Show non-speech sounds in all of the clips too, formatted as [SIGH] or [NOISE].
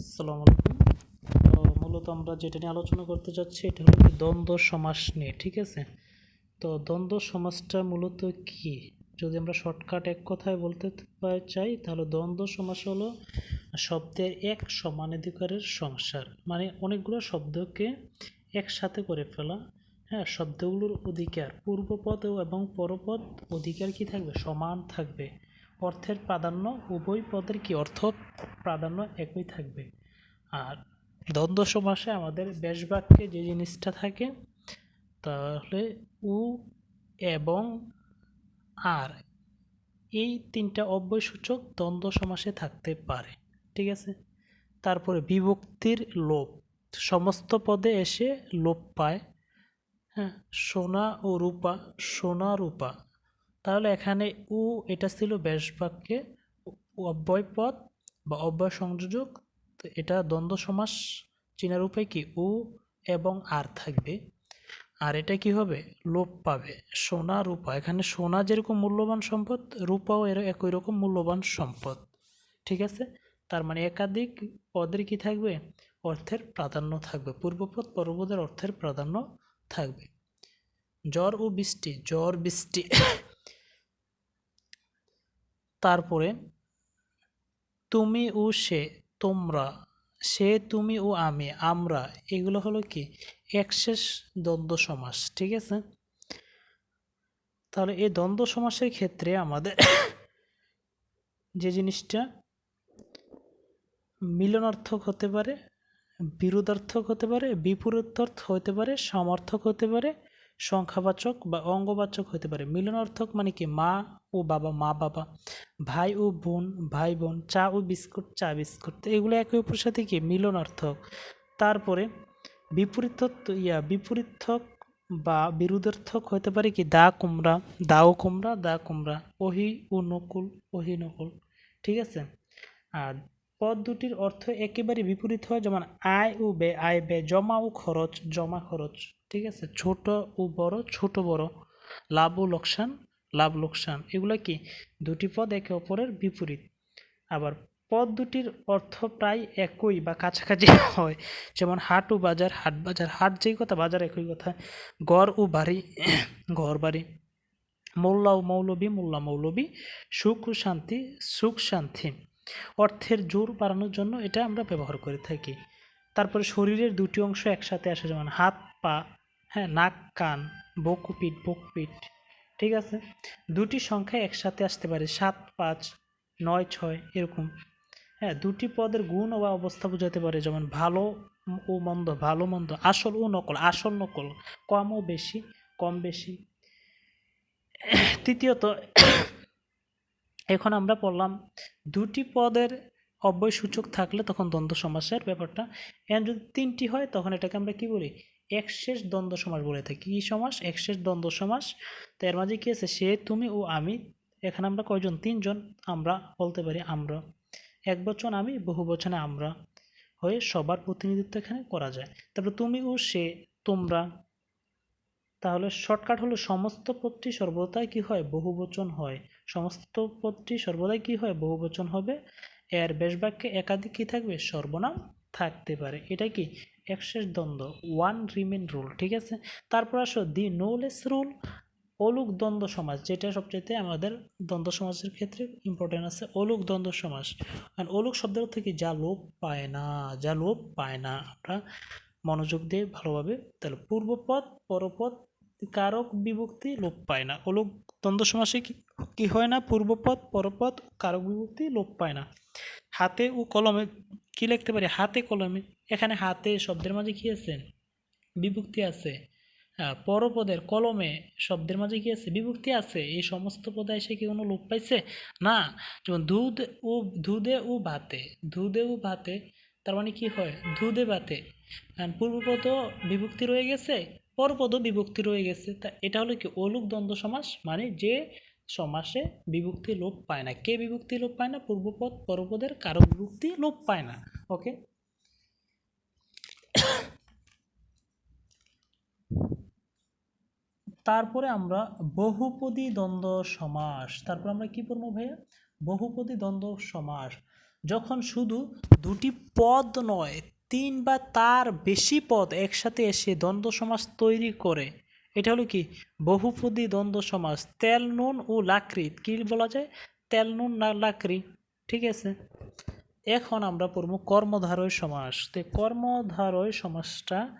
আসসালামু আলাইকুম। তো মূলত আমরা যেটা নিয়ে আলোচনা করতে যাচ্ছি, এটা হলো দ্বন্দ্ব সমাস নিয়ে, ঠিক আছে? তো দ্বন্দ্ব সমাসটা মূলত কি? যদি আমরা শর্টকাট এক কথায় বলতে চাই, তাহলে দ্বন্দ্ব সমাস হলো শব্দের এক সমানাধিকারের সংসার। মানে অনেকগুলো শব্দকে একসাথে করে ফেলা। হ্যাঁ শব্দগুলোর অধিকার, পূর্বপদ এবং পরপদ অধিকার কি থাকবে? সমান থাকবে। অর্থের প্রাধান্য, উভয় পদের কি অর্থ প্রাধান্য একই থাকবে? আর দ্বন্দ্ব সমাসে আমাদের বেশ বাক্যে যে জিনিসটা থাকে, তাহলে উ এবং আর, এই তিনটা অব্যয়সূচক দ্বন্দ্ব সমাসে থাকতে পারে, ঠিক আছে? তারপরে বিভক্তির লোপ, সমস্ত পদে এসে লোপ পায় হ্যাঁ সোনা ও রূপা, সোনা রূপা তাহলে এখানে উ এটা ছিল বেশ বাক্যে অব্যয় পদ বা অব্যয় সংযোজক, তো এটা দ্বন্দ্ব সমাস চেনার উপায় কি? উ এবং আর থাকবে। আর এটা কি হবে? লোপ পাবে। সোনা, রূপা। এখানে সোনা যেরকম মূল্যবান সম্পদ, রূপাও এর একই রকম মূল্যবান সম্পদ। ঠিক আছে? তার মানে একাধিক পদের কি থাকবে? অর্থের প্রাধান্য থাকবে। পূর্বপদ পরপদের অর্থের প্রাধান্য থাকবে। জ্বর ও বৃষ্টি। জ্বর, বৃষ্টি। তারপরে, তুমি ও সে, তোমরা, সে, তুমি ও আমি, আমরা, এগুলো হলো কি? একশেষ দ্বন্দ্ব সমাস। ঠিক আছে? তাহলে এই দ্বন্দ্ব সমাসের ক্ষেত্রে আমাদের যে জিনিসটা মিলনার্থক হতে পারে, বিরোধার্থক হতে পারে, বিপরীতার্থ হতে পারে, সমর্থক হতে পারে সংখ্যাবাচক বা অঙ্গবাচক হতে পারে। মিলনার্থক মানে কি? মা ও বাবা, মা বাবা, ভাই ও বোন, ভাই বোন, চা ও বিস্কুট, চা বিস্কুট। এগুলো একে অপরের সাথে কি? মিলনার্থক। তারপরে বিপরীত ইয়া, বিপরীতক বা বিরোধার্থক হতে পারে কি? দা কুমড়া, দাও কুমড়া, দা কুমড়া, ওহি ও নকুল, ওহি নকুল। ঠিক আছে? আর পদ দুটির অর্থ একেবারে বিপরীত হয়, যেমন আয় ও ব্যয়। আয়, ব্যয়, জমা ও খরচ, জমা, খরচ। ঠিক আছে? ছোট ও বড়, ছোট, বড়। লাভ ও লোকসান, লাভ, লোকসান। এগুলো কি? দুটি পদ একে অপরের বিপরীত। আবার পদ দুটির অর্থ প্রায় একই বা কাছাকাছি হয়। যেমন হাট ও বাজার, হাট বাজার। হাট যেই কথা, বাজার একই কথা। গড় ও বাড়ি [CLEARS THROAT] ঘর বাড়ি। মোল্লা ও মৌলবী, মোল্লা, মৌলবী। সুখ ও শান্তি, সুখ, শান্তি। অর্থের জোর বাড়ানোর জন্য এটা আমরা ব্যবহার করে থাকি। তারপরে শরীরের দুটি অংশ একসাথে আসে, যেমন হাত, পা হ্যাঁ নাক, কান বুক ও পিঠ বুক ঠিক আছে? দুটি সংখ্যা একসাথে আসতে পারে, সাত, পাঁচ, নয়, ছয়, এরকম। হ্যাঁ দুটি পদের গুণ বা অবস্থা বোঝাতে পারে, যেমন ভালো ও মন্দ, ভালো, মন্দ, আসল ও নকল, আসল, নকল, কম ও বেশি, কম, বেশি। তৃতীয়ত এখন আমরা পড়লাম দুটি পদের অব্যয় সূচক থাকলে তখন দ্বন্দ্ব সমাসের ব্যাপারটা। এখন যদি তিনটি হয়, তখন এটাকে আমরা কি বলি? একশেষ দ্বন্দ্ব সমাস বলে থাকি। কী সমাস? একশেষ দ্বন্দ্ব সমাস। তো এর মাঝে কী আছে? সে, তুমি ও আমি। এখানে আমরা কয়জন? তিনজন। আমরা বলতে পারি আমরা। এক বচন আমি, বহু বচনে আমরা। হয়ে সবার প্রতিনিধিত্ব এখানে করা যায়। তারপর তুমি ও সে, তোমরা। তাহলে শর্টকাট হলো সমস্ত পদটি সর্বদাই কি হয়? বহুবচন হয়। সমস্ত পদটি সর্বদাই কি হয়? বহুবচন হবে। এর বেশ বাক্যে একাধিক কি থাকবে? সর্বনাম থাকতে পারে। এটা কি? একশেষ দ্বন্দ্ব। ওয়ান রিমেন রুল ঠিক আছে? তারপর আসো দি নোলেস রুল অলুক দ্বন্দ্ব সমাজ, যেটা সবচেয়ে আমাদের দ্বন্দ্ব সমাজের ক্ষেত্রে ইম্পর্টেন্ট আছে। অলুক দ্বন্দ্ব সমাজ। আর অলুক শব্দের অর্থ কি? যা লোপ পায় না, যা লোপ পায় না। আমরা মনোযোগ দিয়ে ভালোভাবে তাহলে পূর্বপদ, পরপদ কারক বিভক্তি লোপ পায় না। অলুক দ্বন্দ্ব সমাসে কি হয় না? পূর্বপদ, পরপদ, কারক বিভক্তি লোপ পায় না। হাতে ও কলমে, কি লিখতে পারি? হাতে কলমে। এখানে হাতে শব্দের মাঝে কি আছে? বিভক্তি আছে। পরপদের কলমে শব্দের মাঝে কি আছে? বিভক্তি আছে। এই সমস্ত পদে এসে কি কোনো লোপ পাইছে? না। যেমন দুধ ও দুধে ও ভাতে। দুধে ও ভাতে, তার মানে কি হয়? দুধে ভাতে। পূর্বপদ বিভক্তি রয়ে গেছে। পরপদও বিভক্তি রয়ে গেছে। তা এটা হলো কি? অলুক দ্বন্দ্ব সমাস মানে যে সমাসে বিভক্তি লোপ পায় না। কে বিভক্তি লোপ পায় না? পূর্বপদ, পরপদের কারও বিভক্তি লোপ পায় না। ওকে? তারপরে আমরা বহুপদী দ্বন্দ্ব সমাস। তারপর আমরা কি পড়ব ভাইয়া? বহুপদী দ্বন্দ্ব সমাস। যখন শুধু দুটি পদ নয় তিন বা তার বেশি পদ একসাথে এসে দ্বন্দ্ব সমাস তৈরি করে। এটা হলো কি? বহুপদী দ্বন্দ্ব সমাস তেল, নুন ও লাকড়ি। কি বলা যায়? তেল, নুন না লাকড়ি। ঠিক আছে? এখন আমরা পড়ব কর্মধারয় সমাস। তো কর্মধারয় সমাসটা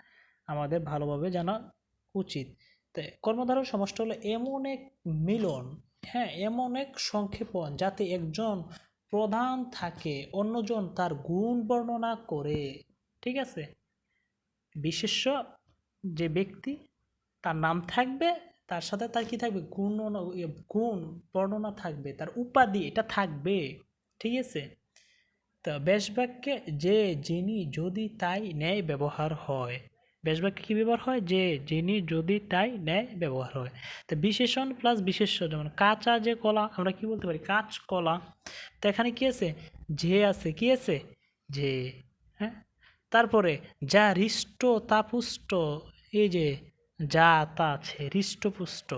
আমাদের ভালোভাবে জানা উচিত। তো কর্মধারয় সমাসটা হলো এমন এক মিলন হ্যাঁ এমন এক সংক্ষেপণ যাতে একজন প্রধান থাকে, অন্যজন তার গুণ বর্ণনা করে। ঠিক আছে? বিশেষ্য যে ব্যক্তি, তার নাম থাকবে, তার সাথে তার কি থাকবে? গুণ গুণ, বর্ণনা থাকবে, তার উপাধি, এটা থাকবে, ঠিক আছে? তো বেশ বাক্যে যে, যিনি, যদি, তাই, ন্যায়, ব্যবহার হয়। বেশ বাক্যে কী ব্যবহার হয়? যে, যিনি, যদি, তাই, ন্যায়, ব্যবহার হয়। তো বিশেষণ প্লাস বিশেষ্য, যেমন কাঁচা যে কলা, আমরা কি বলতে পারি? কাঁচ কলা তো এখানে কী আছে? যে আছে, কী আছে? যে হ্যাঁ? তারপরে, যা হৃষ্ট তা পুষ্ট। এই যে, যা তা আছে হৃষ্টপুষ্ট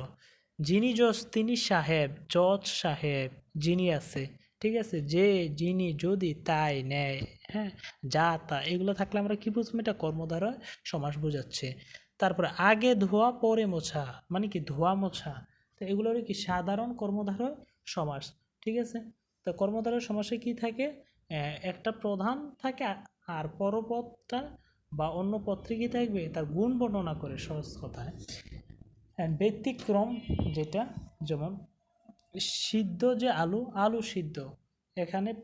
যিনি যশ, তিনি সাহেব জজ সাহেব, যিনি আছে। ঠিক আছে? যে, যিনি যদি তাই নেয়। হ্যাঁ? যা তা। এগুলো থাকলে আমরা কি বুঝব? এটা কর্মদ্বারা সমাস বোঝাচ্ছে। তারপরে, আগে ধোয়া, পরে মোছা। মানে কি? ধোয়া, মোছা। তো এগুলোর কি? সাধারণ কর্মধারয় সমাস। ঠিক আছে? তো কর্মধারয় সমাসে কি থাকে? একটা প্রধান থাকে আর পরপদটা বা অন্য পত্রে কি থাকবে? তার গুণ বর্ণনা করে সহজ কথায় ব্যতিক্রম যেটা, যেমন সিদ্ধ যে আলু আলু সিদ্ধ। এখানে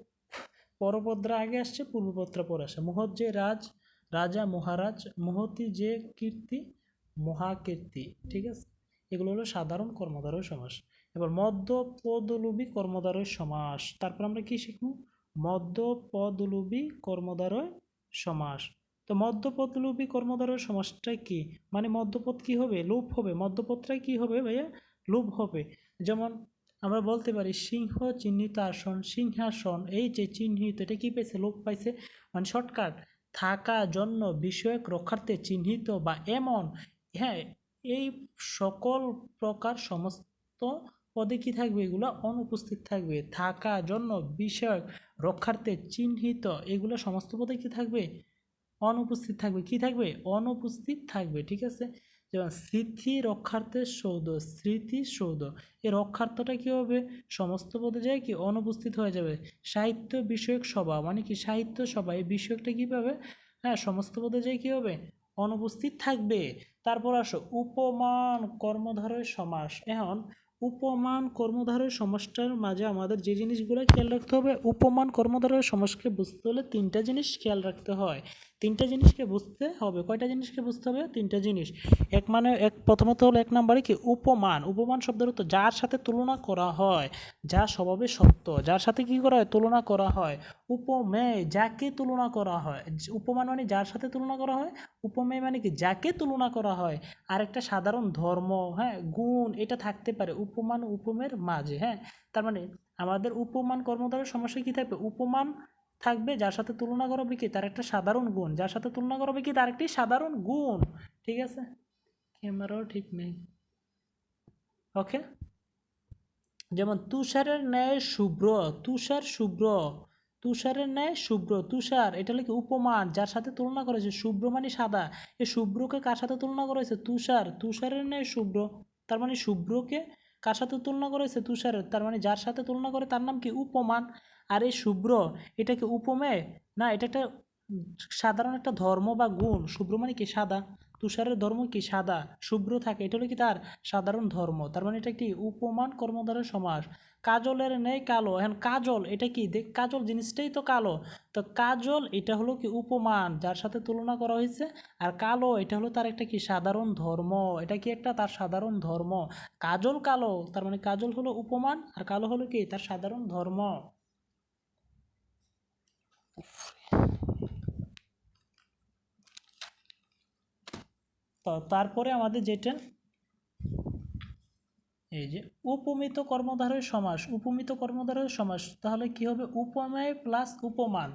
পরপদ্রা আগে আসছে, পূর্বপত্রা পরে আসে। মহৎ যে রাজ, রাজা, মহারাজ মহতি যে কীর্তি, মহাকীর্তি, ঠিক আছে? এগুলো হলো সাধারণ কর্মধারয় সমাস। এবার মধ্য পদলোভী কর্মধারয় সমাস। তারপর আমরা কি শিখব? মধ্য পদলোভী কর্মধারয় সমাস। তো মধ্যপদলোভী কর্মধারয় সমাসটা কি? মানে মধ্যপদ কি হবে? লোপ হবে। মধ্যপদটাই কি হবে ভাইয়া? লোপ হবে। যেমন আমরা বলতে পারি সিংহ চিহ্নিত আসন, সিংহাসন, এই যে চিহ্নিত, এটা কি পেয়েছে লোপ পাইছে। মানে শর্টকাট, থাকা জন্য বিষয়ক রক্ষার্থে চিহ্নিত বা এমন হ্যাঁ এই সকল প্রকার সমস্ত পদে কি থাকবে এগুলো? অনুপস্থিত থাকবে। থাকা জন্য বিষয়ক রক্ষার্থে চিহ্নিত এগুলো সমস্ত পদে কি থাকবে? অনুপস্থিত থাকবে। কি থাকবে? অনুপস্থিত থাকবে, ঠিক আছে? যেমন স্মৃতি রক্ষার্থের সৌধ, স্মৃতি সৌধ। এই রক্ষার্থটা কী হবে? সমস্ত পদে যায় কি? অনুপস্থিত হয়ে যাবে। সাহিত্য বিষয়ক সভা মানে কি সাহিত্য সভা। এই বিষয়কটা কী পাবে? হ্যাঁ সমস্ত পদে যায় কী হবে? অনুপস্থিত থাকবে। তারপর আসো, উপমান কর্মধারয় সমাস। এখন উপমান কর্মধারের সমস্যার মাঝে আমাদের যে জিনিসগুলো খেয়াল রাখতে হবে, উপমান কর্মধারের সমাসকে বুঝতে হলে তিনটা জিনিস খেয়াল রাখতে হয়। তিনটা জিনিসকে বুঝতে হবে। কয়টা জিনিসকে বুঝতে হবে? তিনটা জিনিস। এক মানে এক প্রথমত হলো এক নম্বরে কি? উপমান। উপমান শব্দের অর্থ যার সাথে তুলনা করা হয়, যা স্বভাবে সত্য। যার সাথে কি করা হয়? তুলনা করা হয়। উপমেয় যাকে তুলনা করা হয়। উপমান মানে যার সাথে তুলনা করা হয়? উপমেয় মানে কি? যাকে তুলনা করা হয়। আর একটা সাধারণ ধর্ম হ্যাঁ গুণ, এটা থাকতে পারে। উপমান, উপমের মাঝে হ্যাঁ। তার মানে আমাদের উপমান কর্মধারের সমস্যা কি থাকবে? উপমান থাকবে, যার সাথে তুলনা করা হবে কি? তার একটা সাধারণ গুণ। যার সাথে তুলনা করা হবে কি? তার একটি সাধারণ গুণ। ঠিক আছে? ক্যামেরাও ঠিক নেই। ওকে? যেমন, তুষারের ন্যায় শুভ্র, তুষার শুভ্র, তুষারের ন্যায় শুভ্র, তুষার, এটা কি? উপমান। যার সাথে তুলনা করেছে শুভ্র মানে সাদা। এ শুভ্রকে কার সাথে তুলনা করেছে তুষার। তুষারের ন্যায় শুভ্র, তার মানে শুভ্রকে কার সাথে তুলনা করেছে তুষারের। তার মানে যার সাথে তুলনা করে তার নাম কি? উপমান। আর এই শুভ্র, এটা কি উপমেয় না, এটা একটা সাধারণ একটা ধর্ম বা গুণ। শুভ্র মানে কি সাদা? তুষারের ধর্ম কি সাদা? শুভ্র থাকে, এটা হলো কি তার সাধারণ ধর্ম। তার মানে এটা একটি উপমান কর্মধারের সমাস কাজলের নেই কালো। এখন কাজল, এটা কি? দেখ, কাজল জিনিসটাই তো কালো। তো কাজল, এটা হলো কি উপমান, যার সাথে তুলনা করা হয়েছে। আর কালো, এটা হলো তার একটা কি সাধারণ ধর্ম। এটা কি একটা তার সাধারণ ধর্ম? কাজল কালো, তার মানে কাজল হলো উপমান, আর কালো হলো কি? তার সাধারণ ধর্ম। তারপরে আমাদের যেটা এই যে উপমিত কর্মধারয় সমাস, উপমিত কর্মধারয় সমাস, তাহলে কি হবে? উপমেয় প্লাস উপমান।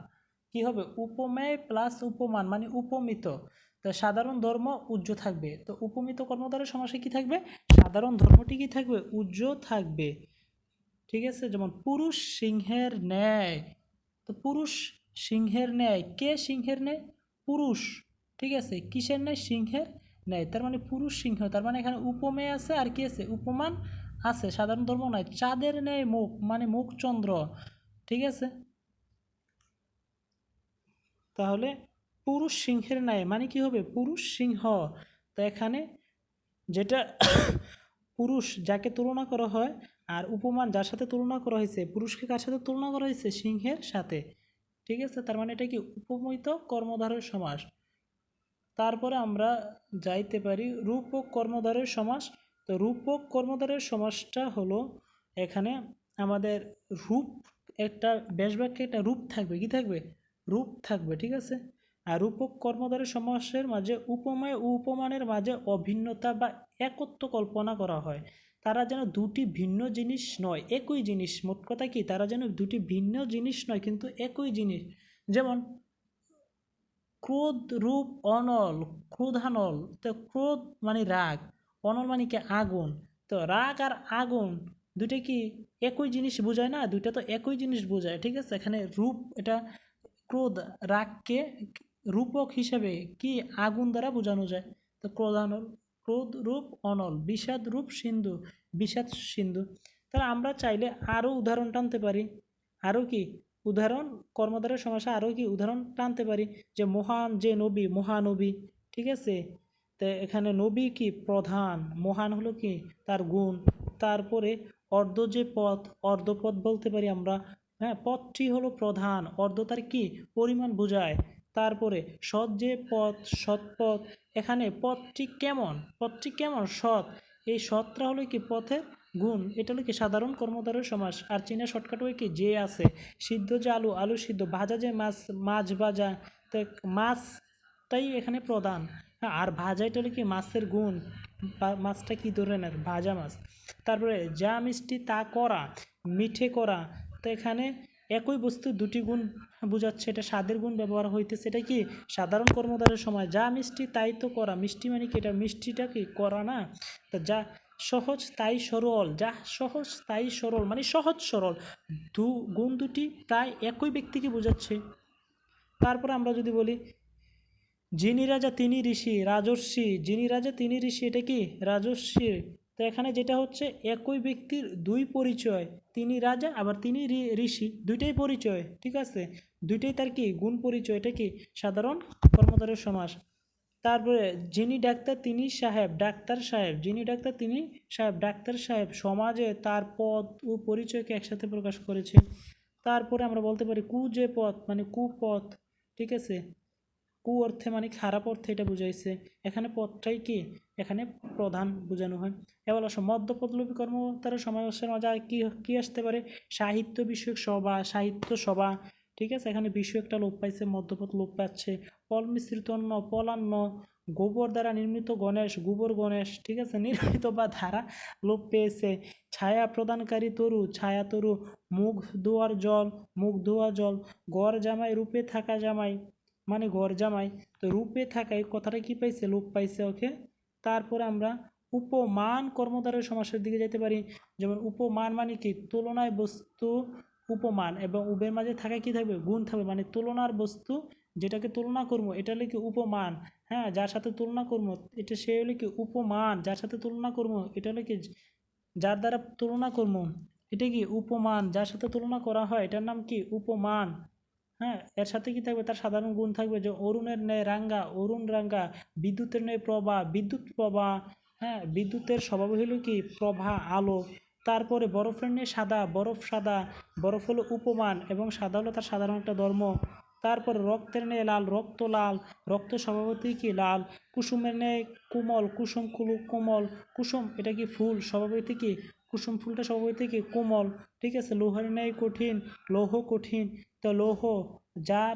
কি হবে? উপমেয় প্লাস উপমান মানে উপমিত। তো সাধারণ ধর্ম উজ্জ থাকবে। তো উপমিত কর্মধারয় সমাসে কি থাকবে? সাধারণ ধর্মটি কি থাকবে? উজ্জ থাকবে। ঠিক আছে? যেমন পুরুষ সিংহের ন্যায়। তো পুরুষ সিংহের ন্যায়। কে সিংহের ন্যায়? পুরুষ। ঠিক আছে? কিসের ন্যায়? সিংহের ন্যায়। তার মানে পুরুষ সিংহ। তার মানে এখানে উপমেয় আছে আর কি আছে? উপমান আছে। সাধারণ ধর্ম নয়। চাঁদের ন্যায় মুখ মানে মুখ চন্দ্র ঠিক আছে? তাহলে পুরুষ সিংহের ন্যায় মানে কি হবে? পুরুষ সিংহ। তো এখানে যেটা [COUGHS] পুরুষ যাকে তুলনা করা হয় আর উপমান যার সাথে তুলনা করা হয়েছে, পুরুষকে কার সাথে তুলনা করা হয়েছে? সিংহের সাথে। ঠিক আছে? তার মানে এটা কি উপমিত কর্মধারের সমাস? তারপরে আমরা যাইতে পারি রূপক কর্মধারের সমাস। তো রূপক কর্মধারের সমাসটা হলো এখানে আমাদের রূপ একটা বেশ বাক্যে একটা রূপ থাকবে। কি থাকবে? রূপ থাকবে, ঠিক আছে? রূপক কর্মধারের সমাসের মাঝে উপময় ও উপমানের মাঝে অভিন্নতা বা একত্ব কল্পনা করা হয়। তারা যেন দুটি ভিন্ন জিনিস নয়, একই জিনিস। মোট কথা কি, তারা যেন দুটি ভিন্ন জিনিস নয়, কিন্তু একই জিনিস। যেমন, ক্রোধ রূপ অনল, ক্রোধানল। তো ক্রোধ মানে রাগ, অনল মানে কি, আগুন। তো রাগ আর আগুন দুটো কি একই জিনিস বোঝায় না? দুইটা তো একই জিনিস বোঝায়, ঠিক আছে? এখানে রূপ, এটা ক্রোধ, রাগকে রূপক হিসেবে কি আগুন দ্বারা বোঝানো যায়? তো ক্রোধানল, ক্রোধ রূপ, অনল, বিষাদ রূপ, সিন্ধু, বিষাদ সিন্ধু। তাহলে আমরা চাইলে আরও উদাহরণ টানতে পারি। আরও কি? উদাহরণ, কর্মধারের সমস্যা, আরও কি উদাহরণ টানতে পারি? যে মহান যে নবী, মহানবী, ঠিক আছে? তো এখানে নবী কি প্রধান? মহান হলো কি? তার গুণ। তারপরে অর্ধ যে পথ, অর্ধপথ বলতে পারি আমরা। হ্যাঁ পথটি হলো প্রধান। অর্ধ তার কি? পরিমাণ বোঝায়। তারপরে সৎ যে পথ, সৎ পথ, এখানে পথটি কেমন? পথটি কেমন? সৎ। এই সৎটা হলো কি পথের গুণ? এটা হলো কি সাধারণ কর্মধারের সমাস। আর চীনা শর্টকাট হয়ে কি যে আছে। সিদ্ধ যে আলু আলু সিদ্ধ। ভাজা যে মাছ মাছ ভাজা। মাছটাই এখানে প্রধান। আর ভাজা এটা হলো কি মাছের গুণ। মাছটা কি ধরনের ভাজা মাছ। তারপরে যা মিষ্টি তা করা, মিঠে করা। তো এখানে একই বস্তু দুটি গুণ বোঝাচ্ছে, এটা স্বাদের গুণ ব্যবহার হইতেছে, এটা কি? সাধারণ কর্মধারের সময় যা মিষ্টি তাই তো করা। মিষ্টি মানে কি? এটা মিষ্টিটা কি? করা না। তো যা সহজ তাই সরল, যা সহজ তাই সরল মানে সহজ সরল। দু, গুণ দুটি প্রায় একই ব্যক্তিকে বোঝাচ্ছে। তারপর আমরা যদি বলি, যিনি রাজা তিনি ঋষি, রাজর্ষি। যিনি রাজা তিনি ঋষি, এটা কি? রাজর্ষি। তো এখানে যেটা হচ্ছে, একই ব্যক্তির দুই পরিচয়। তিনি রাজা, আবার তিনি ঋষি। দুইটাই পরিচয়, ঠিক আছে? দুইটাই তার কি? গুণ পরিচয়। এটা কি? সাধারণ কর্মধারের সমাস। তারপরে যিনি ডাক্তার, তিনি সাহেব, ডাক্তার সাহেব। যিনি ডাক্তার, তিনি সাহেব। ডাক্তার সাহেব সমাজে তার পদ ও পরিচয়কে একসাথে প্রকাশ করেছে। তারপরে আমরা বলতে পারি কু যে পথ মানে কুপথ ঠিক আছে? কু অর্থে মানে খারাপ অর্থে এটা বুঝাইছে। এখানে পথটাই কি? এখানে প্রধান বোঝানো হয়। এবার আসো মধ্যপদলোপী কর্মতার সমাবেশের আর কি কি আসতে পারে? সাহিত্য বিষয়ক সভা, সাহিত্য সভা, ঠিক আছে? এখানে বিষয় একটা লোপ পাইছে, মধ্যপদ লোপ পাচ্ছে। পল মিশ্রিত অন্ন পলান্ন গোবর দ্বারা নির্মিত গণেশ, গোবর গণেশ, ঠিক আছে? নির্মিত বা ধারা লোপ পেয়েছে। ছায়া প্রদানকারী তরু, ছায়া তরু, মুখ ধোয়ার জল, মুখ ধোয়া জল, গড় জামাই, রূপে থাকা জামাই মানে ঘর জামাই। তো রূপে থাকা এই কথাটা কি পাইছে? লোপ পাইছে, ওকে? তারপরে আমরা উপমান কর্মধারের সমাসের দিকে যেতে পারি। যেমন উপমান মানে কি? তুলনায় বস্তু উপমান এবং উবের মাঝে থাকা কি থাকবে? গুণ থাকবে। মানে তুলনার বস্তু যেটাকে তুলনা করব, এটা হলো কি উপমান? হ্যাঁ যার সাথে তুলনা করব, এটা সে হলে কি উপমান? যার সাথে তুলনা করব, এটা হলে কি যার দ্বারা তুলনা করব? এটা কি উপমান? যার সাথে তুলনা করা হয়, এটার নাম কি? উপমান। হ্যাঁ এর সাথে কি থাকবে? তার সাধারণ গুণ থাকবে যে অরুণের ন্যায় রাঙ্গা, অরুণ রাঙ্গা, বিদ্যুতের ন্যায় প্রভা, বিদ্যুৎ প্রভা হ্যাঁ বিদ্যুতের স্বভাব হলো কি? প্রভা, আলো। তারপরে বরফের ন্যায় সাদা, বরফ সাদা, বরফ হলো উপমান এবং সাদা হলো তার সাধারণ একটা ধর্ম। তারপর রক্তের ন্যায় লাল, রক্ত লাল, রক্ত স্বভাবতই কি? লাল। কুসুমের ন্যায় কোমল, কুসুম কুলু কোমল, কুসুম এটা কি ফুল? স্বভাবতই কি? কুসুম ফুলটা স্বভাবতই কি? কোমল। ঠিক আছে, লোহার ন্যায় কঠিন, লৌহ কঠিন। তো লৌহ যার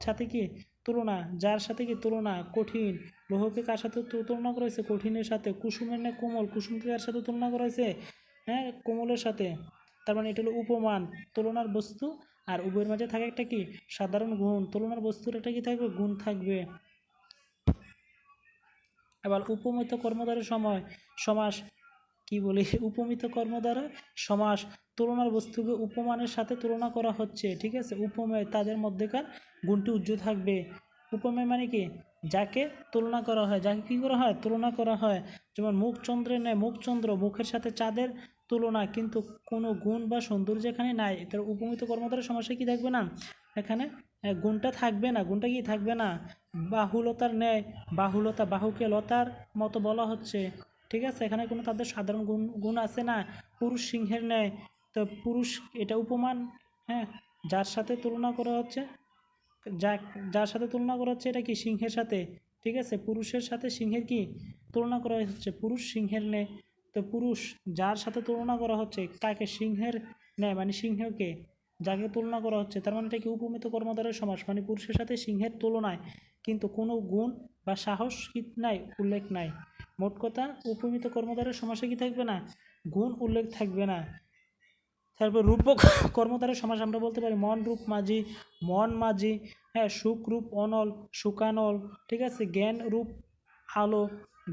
সাথে কি তুলনা, যার সাথে কি তুলনা কঠিন? লৌহকে কার সাথে তুলনা করা হয়েছে? কঠিনের সাথে। কুসুমের ন্যায় কোমল? কুসুমকে কার সাথে তুলনা করা হয়েছে? হ্যাঁ কোমলের সাথে। তার মানে এটা হলো উপমান। তুলনার বস্তু আর উভয়ের মাঝে থাকে একটা কি? সাধারণ গুণ। তুলনার বস্তুর একটা কি থাকবে? গুণ থাকবে। আবার উপমিত কর্মধারের সময়, সমাস কি বলি, উপমিত কর্ম দ্বারা সমাস তুলনার বস্তুকে উপমানের সাথে তুলনা করা হচ্ছে, ঠিক আছে? উপমেয় তাদের মধ্যেকার গুণটি উজ্জ্বল থাকবে। উপমেয় মানে কি? যাকে তুলনা করা হয়। যাকে কী করা হয়? তুলনা করা হয়। যেমন মুখচন্দ্রের ন্যায় মুখচন্দ্র মুখের সাথে চাঁদের তুলনা, কিন্তু কোনো গুণ বা সৌন্দর্য এখানে নাই। তার উপমিত কর্ম দ্বারা সমস্যা কি থাকবে না? এখানে গুণটা থাকবে না। গুণটা কি থাকবে না? বাহুলতার ন্যায়, বাহুলতা, বাহুকে লতার মতো বলা হচ্ছে। ঠিক আছে? এখানে কোনো তাদের সাধারণ গুণ গুণ আছে না? পুরুষ সিংহের ন্যায়। তো পুরুষ এটা উপমান হ্যাঁ? যার সাথে তুলনা করা হচ্ছে, যা, যার সাথে তুলনা করা হচ্ছে এটা কি? সিংহের সাথে। ঠিক আছে? পুরুষের সাথে সিংহের কি তুলনা করা হচ্ছে? পুরুষ সিংহের ন্যায়। তো পুরুষ যার সাথে তুলনা করা হচ্ছে কাকে সিংহের ন্যায় মানে সিংহকে যাকে তুলনা করা হচ্ছে, তার মানে এটা কি উপমিত কর্মধারের সমাস? মানে পুরুষের সাথে সিংহের তুলনায় কিন্তু কোনো গুণ বা সাহস নাই? উল্লেখ নাই। মোট কথা, উপমিত কর্মধারের সমাসে কি থাকবে না? গুণ উল্লেখ থাকবে না। তারপর রূপক কর্মধারের সমাস আমরা বলতে পারি মন রূপ মাঝি, মন মাঝি হ্যাঁ সুখ রূপ অনল, সুকানল, ঠিক আছে? জ্ঞান রূপ আলো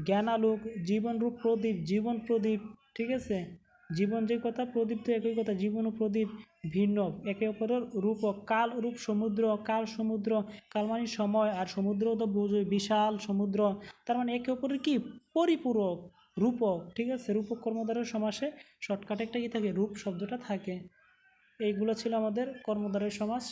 জ্ঞান আলোক জীবন রূপ প্রদীপ, জীবন প্রদীপ, ঠিক আছে? জীবন যে কথা, প্রদীপ তো একই কথা, জীবন ও প্রদীপ ভিন্ন। একে অপরের রূপক কাল রূপ, সমুদ্র কাল সমুদ্র, কাল মানে সময়, আর সমুদ্র তো বোঝোই, বিশাল সমুদ্র। তার মানে একে অপরের কি? পরিপূরক, রূপক, ঠিক আছে? রূপক কর্মধারের সমাসে শর্টকাটে একটা কি থাকে, রূপ শব্দটা থাকে। এইগুলো ছিল আমাদের কর্মধারের সমাস।